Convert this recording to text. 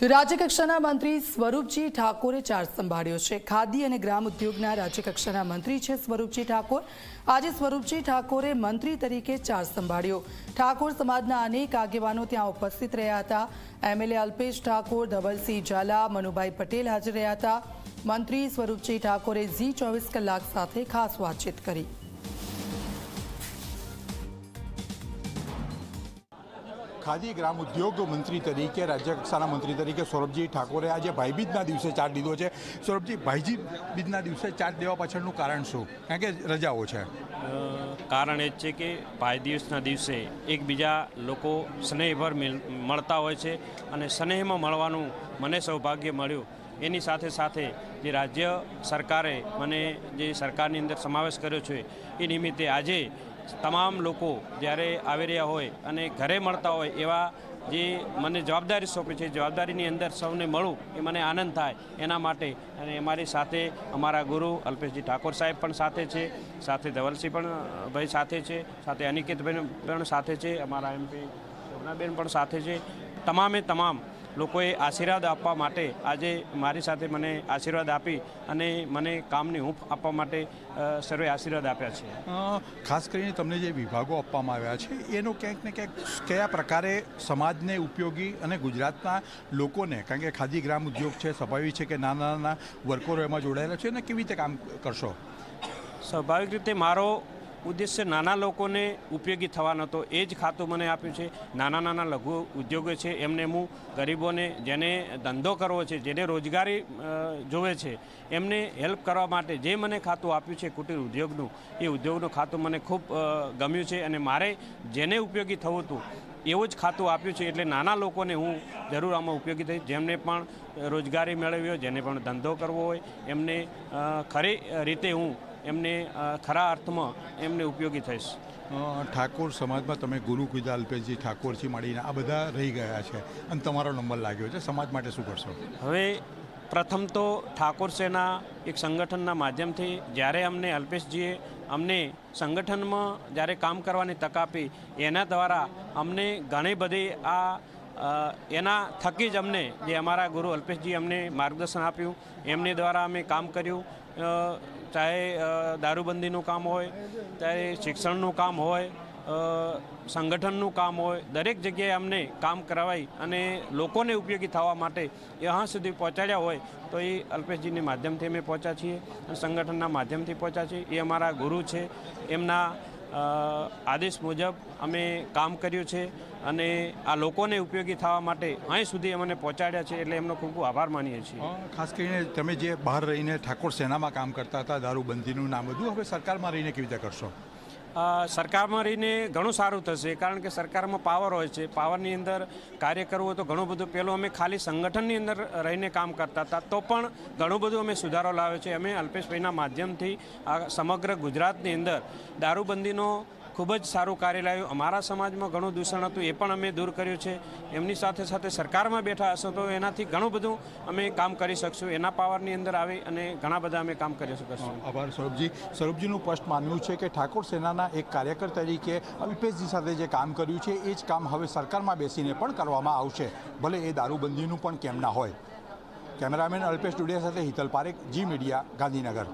તો રાજ્યકક્ષાના મંત્રી સ્વરૂપજી ઠાકોરે ચાર્જ સંભાળ્યો છે. ખાદી અને ગ્રામ ઉદ્યોગના રાજ્યકક્ષાના મંત્રી છે સ્વરૂપજી ઠાકોર. આજે સ્વરૂપજી ઠાકોરે મંત્રી તરીકે ચાર્જ સંભાળ્યો. ઠાકોર સમાજના અનેક આગેવાનો ત્યાં ઉપસ્થિત રહ્યા હતા. એમએલએ અલ્પેશ ઠાકોર, ધવલસિંહ ઝાલા, મનુભાઈ પટેલ હાજર રહ્યા હતા. મંત્રી સ્વરૂપજી ઠાકોરે ઝી ચોવીસ કલાક સાથે ખાસ વાતચીત કરી. ખાદી ગ્રામ ઉદ્યોગ મંત્રી તરીકે, રાજ્ય કક્ષાના મંત્રી તરીકે સૌરભજી ઠાકોરે આજે ભાઈબીજના દિવસે ચાર્જ લીધો છે. સૌરભજી ભાઈજી બીજના દિવસે ચાર્જ દેવા પાછળનું કારણ શું? કારણ કે રજાઓ છે. કારણ એ જ છે કે ભાઈ દિવસના દિવસે એકબીજા લોકો સ્નેહભર મળતા હોય છે અને સ્નેહમાં મળવાનું મને સૌભાગ્ય મળ્યું. એની સાથે સાથે જે રાજ્ય સરકારે મને જે સરકારની અંદર સમાવેશ કર્યો છે, એ નિમિત્તે આજે તમામ લોકો જ્યારે આવી રહ્યા હોય અને ઘરે મળતા હોય એવા જે મને જવાબદારી સોંપી છે, જવાબદારીની અંદર સૌને મળું, એ મને આનંદ થાય એના માટે. અને અમારી સાથે અમારા ગુરુ અલ્પેશજી ઠાકોર સાહેબ પણ સાથે છે, સાથે ધવલસિંહ પણ ભાઈ સાથે છે, સાથે અનિકેતભાઈ પણ સાથે છે, અમારા એમપી શોભનાબેન પણ સાથે છે. તમામે તમામ લોકોએ આશીર્વાદ આપવા માટે આજે મારી સાથે મને આશીર્વાદ આપી અને મને કામની હૂંફ આપવા માટે સર્વે આશીર્વાદ આપ્યા છે. ખાસ કરીને તમને જે વિભાગો આપવામાં આવ્યા છે એનો ક્યાંક ને ક્યાંક કયા પ્રકારે સમાજને ઉપયોગી અને ગુજરાતના લોકોને કારણ કે ખાદી ગ્રામ ઉદ્યોગ છે સ્વાભાવિક છે કે નાના નાના વર્કરો એમાં જોડાયેલા છે અને કેવી રીતે કામ કરશો? સ્વાભાવિક રીતે મારો ઉદ્દેશ્ય નાના લોકોને ઉપયોગી થવાનો હતો. એ જ ખાતું મને આપ્યું છે. નાના નાના લઘુ ઉદ્યોગો છે. એમને હું ગરીબોને જેને ધંધો કરવો છે, જેને રોજગારી જોવે છે, એમને હેલ્પ કરવા માટે જે મને ખાતું આપ્યું છે, કુટીર ઉદ્યોગનું, એ ઉદ્યોગનું ખાતું મને ખૂબ ગમ્યું છે અને મારે જેને ઉપયોગી થવું હતું, એવું જ ખાતું આપ્યું છે. એટલે નાના લોકોને હું જરૂર આમાં ઉપયોગી થઈશ. જેમને પણ રોજગારી મેળવી હોય, જેને પણ ધંધો કરવો હોય, એમને ખરી રીતે હું એમને ખરા અર્થમાં એમને ઉપયોગી થઈશ. ઠાકોર સમાજમાં તમે ગુરુ કીધા અલ્પેશજી ઠાકોરથી મળીને આ બધા રહી ગયા છે અને તમારો નંબર લાગ્યો છે સમાજ માટે શું કરશો? હવે પ્રથમ તો ઠાકોર સેના એક સંગઠનના માધ્યમથી જ્યારે અમને અલ્પેશજીએ અમને સંગઠનમાં જ્યારે કામ કરવાની તક આપી એના દ્વારા અમને ઘણી બધી આ એના થકી જ અમને જે અમારા ગુરુ અલ્પેશજી અમને માર્ગદર્શન આપ્યું. એમની દ્વારા અમે કામ કર્યું. ચાહે દારૂબંધીનું કામ હોય, ચાહે શિક્ષણનું કામ હોય સંગઠનનું કામ હોય, દરેક જગ્યાએ અમને કામ કરાવાય અને લોકોને ઉપયોગી થવા માટે यहाँ સુધી પહોંચાડ્યા હોય તો એ અલ્પેશજીની માધ્યમથી અમે પહોંચ્યા છીએ અને સંગઠનના માધ્યમથી પહોંચ્યા છીએ. એ અમારા ગુરુ છે. એમના આદેશ મુજબ અમે કામ કર્યું છે અને આ લોકોને ઉપયોગી થવા માટે અહીં સુધી અમને પહોંચાડ્યા છે એટલે એમનો ખૂબ ખૂબ આભાર માનીએ છીએ. ખાસ કરીને તમે જે બહાર રહીને ઠાકોર સેનામાં કામ કરતા હતા, દારૂબંધીનું નામ બધું હવે સરકારમાં રહીને કેવી રીતે કરશો? સરકારમાં રહીને ઘણું સારું થશે, કારણ કે સરકારમાં પાવર હોય છે. પાવરની અંદર કાર્ય કરવું હોય તો ઘણું બધું. પેલું અમે ખાલી સંગઠનની અંદર રહીને કામ કરતા હતા, તો પણ ઘણું બધું અમે સુધારો લાવ્યો છે. અમે અલ્પેશભાઈના માધ્યમથી આ સમગ્ર ગુજરાતની અંદર દારૂબંધીનો ખૂબ જ સારું કાર્ય લાવ્યું. અમારા સમાજમાં ઘણું દૂષણ હતું, એ પણ અમે દૂર કર્યું છે. એમની સાથે સાથે સરકારમાં બેઠા હશો તો એનાથી ઘણું બધું અમે કામ કરી શકશું. એના પાવરની અંદર આવી અને ઘણા બધા અમે કામ કરી શકશું. આભાર સૌરભજી સૌરભજીનું સ્પષ્ટ માનવું છે કે ઠાકોર સેનાના એક કાર્યકર તરીકે અલ્પેશજી સાથે જે કામ કર્યું છે, એ જ કામ હવે સરકારમાં બેસીને પણ કરવામાં આવશે. ભલે એ દારૂબંધીનું પણ કેમ ના હોય. કેમેરામેન અલ્પેશ ડુડિયા સાથે હિતલ પારેખ, જી મીડિયા, ગાંધીનગર.